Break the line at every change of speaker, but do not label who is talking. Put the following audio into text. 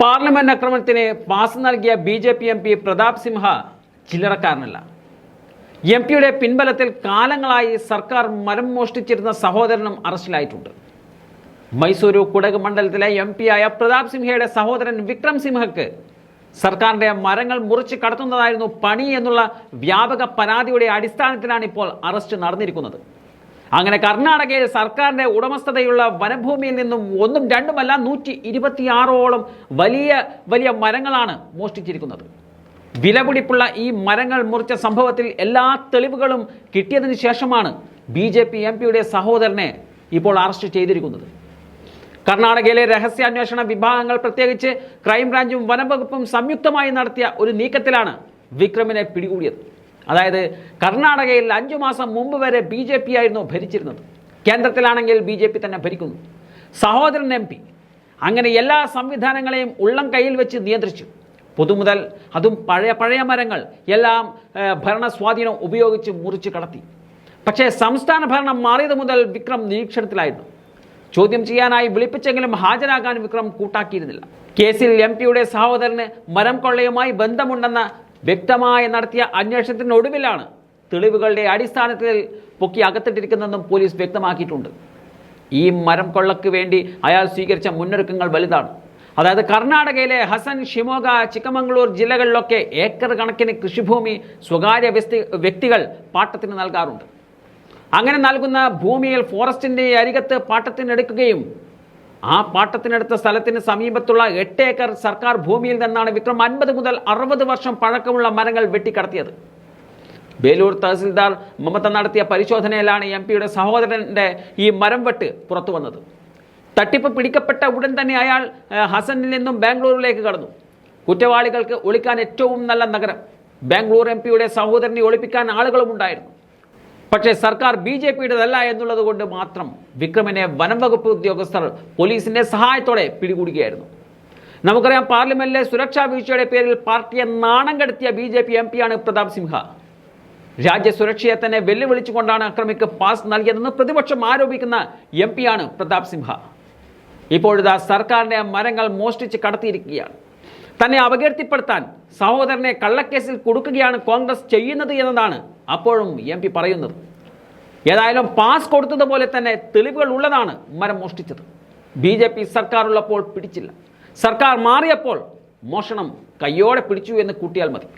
Parliament ആക്രമണത്തിന് pass നൽകിയ B J P M P Pratap Simha ചില്ലറക്കാരനല്ല. M പിയുടെ പിൻബലത്തിൽ കാലങ്ങളായി സർക്കാർ മരം മോഷ്ടിച്ചിരുന്ന സഹോദരനും അറസ്റ്റിലായിട്ടുണ്ട്. മൈസൂരു കുടക് മണ്ഡലത്തിലെ എം പിയായ പ്രതാപ് സിംഹയുടെ സഹോദരൻ വിക്രം സിംഹക്ക് സർക്കാരിന്റെ മരങ്ങൾ മുറിച്ച് കടത്തുന്നതായിരുന്നു പണി എന്നുള്ള വ്യാപക പരാതിയുടെ അടിസ്ഥാനത്തിലാണ് ഇപ്പോൾ അറസ്റ്റ് നടന്നിരിക്കുന്നത്. അങ്ങനെ കർണാടകയിൽ സർക്കാരിന്റെ ഉടമസ്ഥതയുള്ള വനഭൂമിയിൽ നിന്നും ഒന്നും രണ്ടുമല്ല നൂറ്റി ഇരുപത്തിയാറോളം വലിയ വലിയ മരങ്ങളാണ് മോഷ്ടിച്ചിരിക്കുന്നത്. വിലപിടിപ്പുള്ള ഈ മരങ്ങൾ മുറിച്ച സംഭവത്തിൽ എല്ലാ തെളിവുകളും കിട്ടിയതിന് ശേഷമാണ് ബി ജെ പി എം പിയുടെ സഹോദരനെ ഇപ്പോൾ അറസ്റ്റ് ചെയ്തിരിക്കുന്നത്. കർണാടകയിലെ രഹസ്യാന്വേഷണ വിഭാഗങ്ങൾ പ്രത്യേകിച്ച് ക്രൈംബ്രാഞ്ചും വനംവകുപ്പും സംയുക്തമായി നടത്തിയ ഒരു നീക്കത്തിലാണ് വിക്രമിനെ പിടികൂടിയത്. അതായത് കർണാടകയിൽ അഞ്ചു മാസം മുമ്പ് വരെ ബി ജെ പി ആയിരുന്നു ഭരിച്ചിരുന്നത്. കേന്ദ്രത്തിലാണെങ്കിൽ ബി ജെ പി തന്നെ ഭരിക്കുന്നു. സഹോദരൻ എം പി അങ്ങനെ എല്ലാ സംവിധാനങ്ങളെയും ഉള്ളം കയ്യിൽ വെച്ച് നിയന്ത്രിച്ചു. പൊതുമുതൽ അതും പഴയ പഴയ മരങ്ങൾ എല്ലാം ഭരണ സ്വാധീനം ഉപയോഗിച്ച് മുറിച്ച് കടത്തി. പക്ഷേ സംസ്ഥാന ഭരണം മാറിയത് മുതൽ വിക്രം നിരീക്ഷണത്തിലായിരുന്നു. ചോദ്യം ചെയ്യാനായി വിളിപ്പിച്ചെങ്കിലും ഹാജരാകാൻ വിക്രം കൂട്ടാക്കിയിരുന്നില്ല. കേസിൽ എം പിയുടെ സഹോദരന് മരം കൊള്ളയുമായി ബന്ധമുണ്ടെന്ന വ്യക്തമായി നടത്തിയ അന്വേഷണത്തിനൊടുവിലാണ് തെളിവുകളുടെ അടിസ്ഥാനത്തിൽ പൊക്കി അകത്തിട്ടിരിക്കുന്നതെന്നും പോലീസ് വ്യക്തമാക്കിയിട്ടുണ്ട്. ഈ മരം കൊള്ളക്ക് വേണ്ടി അയാൾ സ്വീകരിച്ച മുന്നൊരുക്കങ്ങൾ വലുതാണ്. അതായത് കർണാടകയിലെ ഹസൻ ഷിമോഗ ചിക്കമംഗളൂർ ജില്ലകളിലൊക്കെ ഏക്കർ കണക്കിന് കൃഷിഭൂമി സ്വകാര്യ വ്യക്തി വ്യക്തികൾ പാട്ടത്തിന് നൽകാറുണ്ട്. അങ്ങനെ നൽകുന്ന ഭൂമിയിൽ ഫോറസ്റ്റിന്റെ അരികത്ത് പാട്ടത്തിനെടുക്കുകയും ആ പാട്ടത്തിനടുത്ത സ്ഥലത്തിന് സമീപത്തുള്ള എട്ട് ഏക്കർ സർക്കാർ ഭൂമിയിൽ നിന്നാണ് വിക്രം അൻപത് മുതൽ അറുപത് വർഷം പഴക്കമുള്ള മരങ്ങൾ വെട്ടിക്കടത്തിയത്. ബേലൂർ തഹസിൽദാർ മമത നടത്തിയ പരിശോധനയിലാണ് എം പിയുടെ സഹോദരന്റെ ഈ മരം വെട്ട് പുറത്തു വന്നത്. തട്ടിപ്പ് പിടിക്കപ്പെട്ട ഉടൻ തന്നെ അയാൾ ഹസനിൽ നിന്നും ബാംഗ്ലൂരിലേക്ക് കടന്നു. കുറ്റവാളികൾക്ക് ഒളിക്കാൻ ഏറ്റവും നല്ല നഗരം. ബാംഗ്ലൂർ എം പിയുടെ സഹോദരനെ ഒളിപ്പിക്കാൻ ആളുകളും ഉണ്ടായിരുന്നു പക്ഷേ സർക്കാർ ബി ജെ പിയുടേതല്ല എന്നുള്ളത് കൊണ്ട് മാത്രം വിക്രമിനെ വനം വകുപ്പ് ഉദ്യോഗസ്ഥർ പോലീസിന്റെ സഹായത്തോടെ പിടികൂടുകയായിരുന്നു. നമുക്കറിയാം പാർലമെന്റിലെ സുരക്ഷാ വീഴ്ചയുടെ പേരിൽ പാർട്ടിയെ നാണം കടത്തിയ ബി ജെ പി എം പിയാണ് പ്രതാപ് സിംഹ. രാജ്യസുരക്ഷയെ തന്നെ വെല്ലുവിളിച്ചുകൊണ്ടാണ് അക്രമിക്ക് പാസ് നൽകിയതെന്ന് പ്രതിപക്ഷം ആരോപിക്കുന്ന എം പിയാണ് പ്രതാപ് സിംഹ. ഇപ്പോഴിതാ സർക്കാരിന്റെ മരങ്ങൾ മോഷ്ടിച്ച് കടത്തിയിരിക്കുകയാണ്. തന്നെ അപകീർത്തിപ്പെടുത്താൻ സഹോദരനെ കള്ളക്കേസിൽ കൊടുക്കുകയാണ് കോൺഗ്രസ് ചെയ്യുന്നത് എന്നതാണ് അപ്പോഴും എം പി പറയുന്നത്. ഏതായാലും പാസ് കൊടുത്തതുപോലെ തന്നെ തെളിവുകൾ ഉള്ളതാണ് മരം മോഷ്ടിച്ചത്. ബി ജെ പി സർക്കാർ ഉള്ളപ്പോൾ പിടിച്ചില്ല. സർക്കാർ മാറിയപ്പോൾ മോഷണം കയ്യോടെ പിടിച്ചു എന്ന് കൂട്ടിയാൽ മതി.